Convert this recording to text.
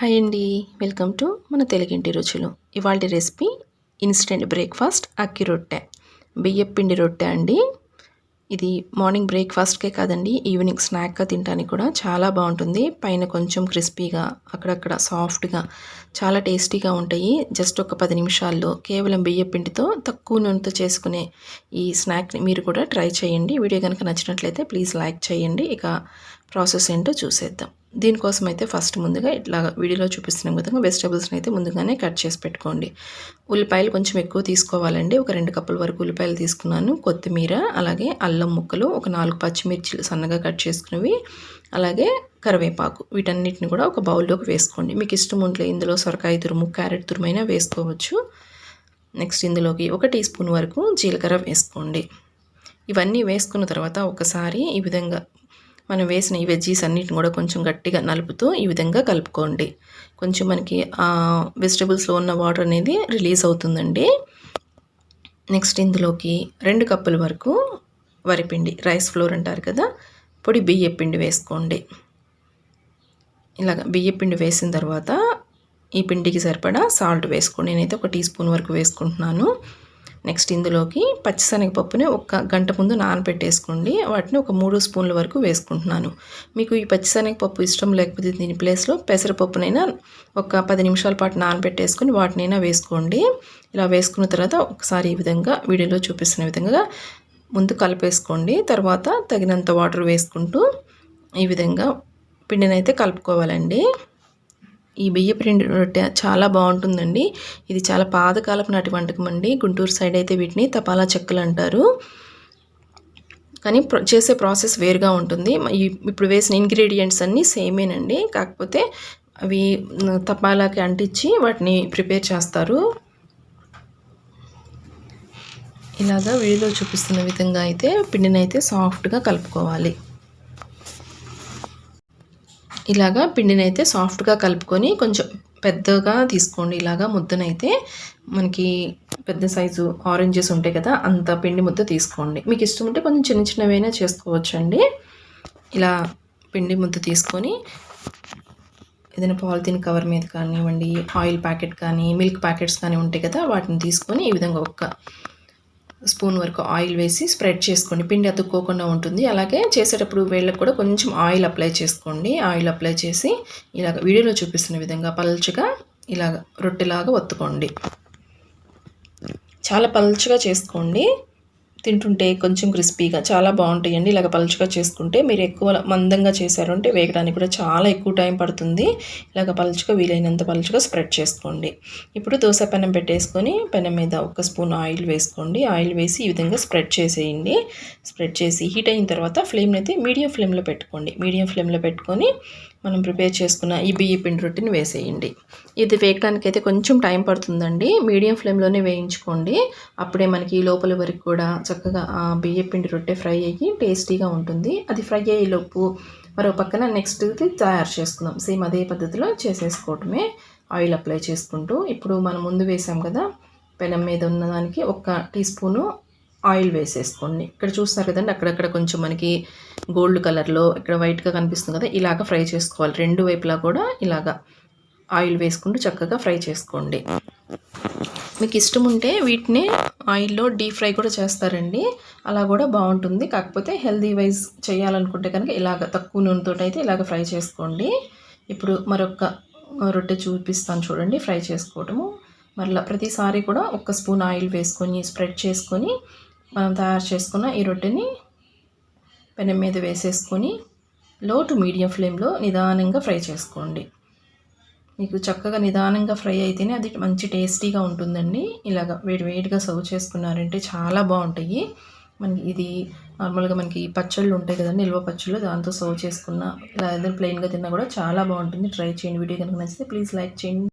Hi అండి welcome to మన తెలుగింటి రుచులు. ఇవాళ రెసిపీ ఇన్స్టెంట్ బ్రేక్ఫాస్ట్ అక్కి రొట్టె. బియ్యపు పిండి రొట్టె అండి. ఇది మార్నింగ్ బ్రేక్ఫాస్ట్కే కాదండి ఈవినింగ్ స్నాక్గా తినడానికి కూడా చాలా బాగుంటుంది. పైన కొంచెం క్రిస్పీగా అక్కడక్కడ సాఫ్ట్గా చాలా టేస్టీగా ఉంటాయి. జస్ట్ ఒక పది నిమిషాల్లో కేవలం బియ్యపిండితో తక్కువ నూనెతో చేసుకునే ఈ స్నాక్ని మీరు కూడా ట్రై చేయండి. వీడియో కనుక నచ్చినట్లయితే ప్లీజ్ లైక్ చేయండి. ఇక ప్రాసెస్ ఏంటో చూసేద్దాం. దీనికోసం అయితే ఫస్ట్ ముందుగా ఇట్లా వీడియోలో చూపిస్తున్న విధంగా వెజిటేబుల్స్ని అయితే ముందుగానే కట్ చేసి పెట్టుకోండి. ఉల్లిపాయలు కొంచెం ఎక్కువ తీసుకోవాలండి. ఒక రెండు కప్పుల వరకు ఉల్లిపాయలు తీసుకున్నాను. కొత్తిమీర అలాగే అల్లం ముక్కలు ఒక నాలుగు పచ్చిమిర్చిలు సన్నగా కట్ చేసుకున్నవి అలాగే కరివేపాకు. వీటన్నిటిని కూడా ఒక బౌల్లోకి వేసుకోండి. మీకు ఇష్టం ఉంటే ఇందులో సొరకాయ తురుము క్యారెట్ తురుమైనా వేసుకోవచ్చు. నెక్స్ట్ ఇందులోకి ఒక టీ స్పూన్ వరకు జీలకర్ర వేసుకోండి. ఇవన్నీ వేసుకున్న తర్వాత ఒకసారి ఈ విధంగా మనం వేసిన ఈ వెజ్జీస్ అన్నిటిని కూడా కొంచెం గట్టిగా నలుపుతూ ఈ విధంగా కలుపుకోండి. కొంచెం మనకి వెజిటబుల్స్లో ఉన్న వాటర్ అనేది రిలీజ్ అవుతుందండి. నెక్స్ట్ ఇందులోకి రెండు కప్పుల వరకు వరిపిండి రైస్ ఫ్లోర్ అంటారు కదా పొడి బియ్యపిండి వేసుకోండి. ఇలాగ బియ్యపిండి వేసిన తర్వాత ఈ పిండికి సరిపడా సాల్ట్ వేసుకోండి. నేనైతే ఒక టీ స్పూన్ వరకు వేసుకుంటున్నాను. నెక్స్ట్ ఇందులోకి పచ్చిశనగపప్పుని ఒక గంట ముందు నానబెట్టేసుకోండి. వాటిని ఒక మూడు స్పూన్ల వరకు వేసుకుంటున్నాను. మీకు ఈ పచ్చిశనగపప్పు ఇష్టం లేకపోతే దీని ప్లేస్లో పెసరపప్పునైనా ఒక పది నిమిషాల పాటు నానబెట్టేసుకుని వాటినైనా వేసుకోండి. ఇలా వేసుకున్న తర్వాత ఒకసారి ఈ విధంగా వీడియోలో చూపిస్తున్న విధంగా ముందు కలిపేసుకోండి. తర్వాత తగినంత వాటర్ వేసుకుంటూ ఈ విధంగా పిండినైతే కలుపుకోవాలండి. ఈ బియ్య పిండి రొట్టె చాలా బాగుంటుందండి. ఇది చాలా పాతకాలపు నాటి వంటకం అండి. గుంటూరు సైడ్ అయితే వీటిని తపాలా చెక్కలు అంటారు. కానీ చేసే ప్రాసెస్ వేరుగా ఉంటుంది. ఇప్పుడు వేసిన ఇంగ్రీడియంట్స్ అన్నీ సేమేనండి. కాకపోతే అవి తపాలాకి అంటించి వాటిని ప్రిపేర్ చేస్తారు. ఇలాగా వీడియోలో చూపిస్తున్న విధంగా అయితే పిండిని అయితే సాఫ్ట్గా కలుపుకోవాలి. ఇలాగా పిండిని అయితే సాఫ్ట్గా కలుపుకొని కొంచెం పెద్దగా తీసుకోండి. ఇలాగా ముద్దనైతే మనకి పెద్ద సైజు ఆరెంజెస్ ఉంటాయి కదా అంత పిండి ముద్ద తీసుకోండి. మీకు ఇష్టం ఉంటే కొంచెం చిన్న చిన్నవైనా చేసుకోవచ్చు అండి ఇలా పిండి ముద్ద తీసుకొని ఏదైనా పాలిథిన్ కవర్ మీద కానివ్వండి ఆయిల్ ప్యాకెట్ కానీ మిల్క్ ప్యాకెట్స్ కానీ ఉంటాయి కదా వాటిని తీసుకొని ఈ విధంగా ఒక్క స్పూన్ వరకు ఆయిల్ వేసి స్ప్రెడ్ చేసుకోండి. పిండి అతుక్కోకుండా ఉంటుంది. అలాగే చేసేటప్పుడు వేళ్ళకు కూడా కొంచెం ఆయిల్ అప్లై చేసుకోండి. ఆయిల్ అప్లై చేసి ఇలాగ వీడియోలో చూపిస్తున్న విధంగా పల్చగా ఇలాగ రొట్టెలాగా ఒత్తుకోండి. చాలా పల్చగా చేసుకోండి. తింటుంటే కొంచెం క్రిస్పీగా చాలా బాగుంటాయండి. ఇలాగ పలుచగా చేసుకుంటే మీరు ఎక్కువ మందంగా చేశారంటే వేయడానికి వేగడానికి కూడా చాలా ఎక్కువ టైం పడుతుంది. ఇలాగ పలుచగా వీలైనంత పలుచగా స్ప్రెడ్ చేసుకోండి. ఇప్పుడు దోశ పెనం పెట్టేసుకొని పెనం మీద ఒక స్పూన్ ఆయిల్ వేసుకోండి. ఆయిల్ వేసి ఈ విధంగా స్ప్రెడ్ చేసేయండి. స్ప్రెడ్ చేసి హీట్ అయిన తర్వాత ఫ్లేమ్ని అయితే మీడియం ఫ్లేమ్లో పెట్టుకోండి. మీడియం ఫ్లేమ్లో పెట్టుకొని మనం ప్రిపేర్ చేసుకున్న ఈ బియ్య పిండి రొట్టెని వేసేయండి. ఇది వేయడానికి అయితే కొంచెం టైం పడుతుందండి. మీడియం ఫ్లేమ్లోనే వేయించుకోండి. అప్పుడే మనకి లోపల వరకు కూడా చక్కగా ఆ బియ్య పిండి రొట్టె ఫ్రై అయ్యి టేస్టీగా ఉంటుంది. అది ఫ్రై అయ్యేలోపు మరో పక్కన నెక్స్ట్ తయారు చేసుకుందాం. సేమ్ అదే పద్ధతిలో చేసేసుకోవటమే. ఆయిల్ అప్లై చేసుకుంటూ ఇప్పుడు మనం ముందు వేసాం కదా పెనం మీద ఉన్నదానికి ఒక టీ స్పూను ఆయిల్ వేసేసుకోండి. ఇక్కడ చూస్తున్నారు కదండి అక్కడక్కడ కొంచెం మనకి గోల్డ్ కలర్లో ఇక్కడ వైట్గా కనిపిస్తుంది కదా ఇలాగ ఫ్రై చేసుకోవాలి. రెండు వైపులా కూడా ఇలాగ ఆయిల్ వేసుకుంటూ చక్కగా ఫ్రై చేసుకోండి. మీకు ఇష్టం ఉంటే వీటిని ఆయిల్లో డీప్ ఫ్రై కూడా చేస్తారండి. అలా కూడా బాగుంటుంది. కాకపోతే హెల్దీ వైజ్ చేయాలనుకుంటే కనుక ఇలాగ తక్కువ నూనెతో అయితే ఇలాగ ఫ్రై చేసుకోండి. ఇప్పుడు మరొక రొట్టె చూపిస్తాను చూడండి ఫ్రై చేసుకోవటము. మరలా ప్రతిసారి కూడా ఒక స్పూన్ ఆయిల్ వేసుకొని స్ప్రెడ్ చేసుకొని మనం తయారు చేసుకున్న ఈ రొట్టెని పెనం మీద వేసేసుకొని లో టు మీడియం ఫ్లేమ్లో నిదానంగా ఫ్రై చేసుకోండి. మీకు చక్కగా నిదానంగా ఫ్రై అయితేనే అది మంచి టేస్టీగా ఉంటుందండి. ఇలాగ వేడి వేడిగా సర్వ్ చేసుకున్నారంటే చాలా బాగుంటాయి. మనకి ఇది నార్మల్గా మనకి పచ్చళ్ళు ఉంటాయి కదండి నిల్వ పచ్చళ్ళు దాంతో సర్వ్ చేసుకున్న లేదా ప్లెయిన్గా తిన్నా కూడా చాలా బాగుంటుంది. ట్రై చేయండి. వీడియో కనుక నచ్చితే ప్లీజ్ లైక్ చేయండి.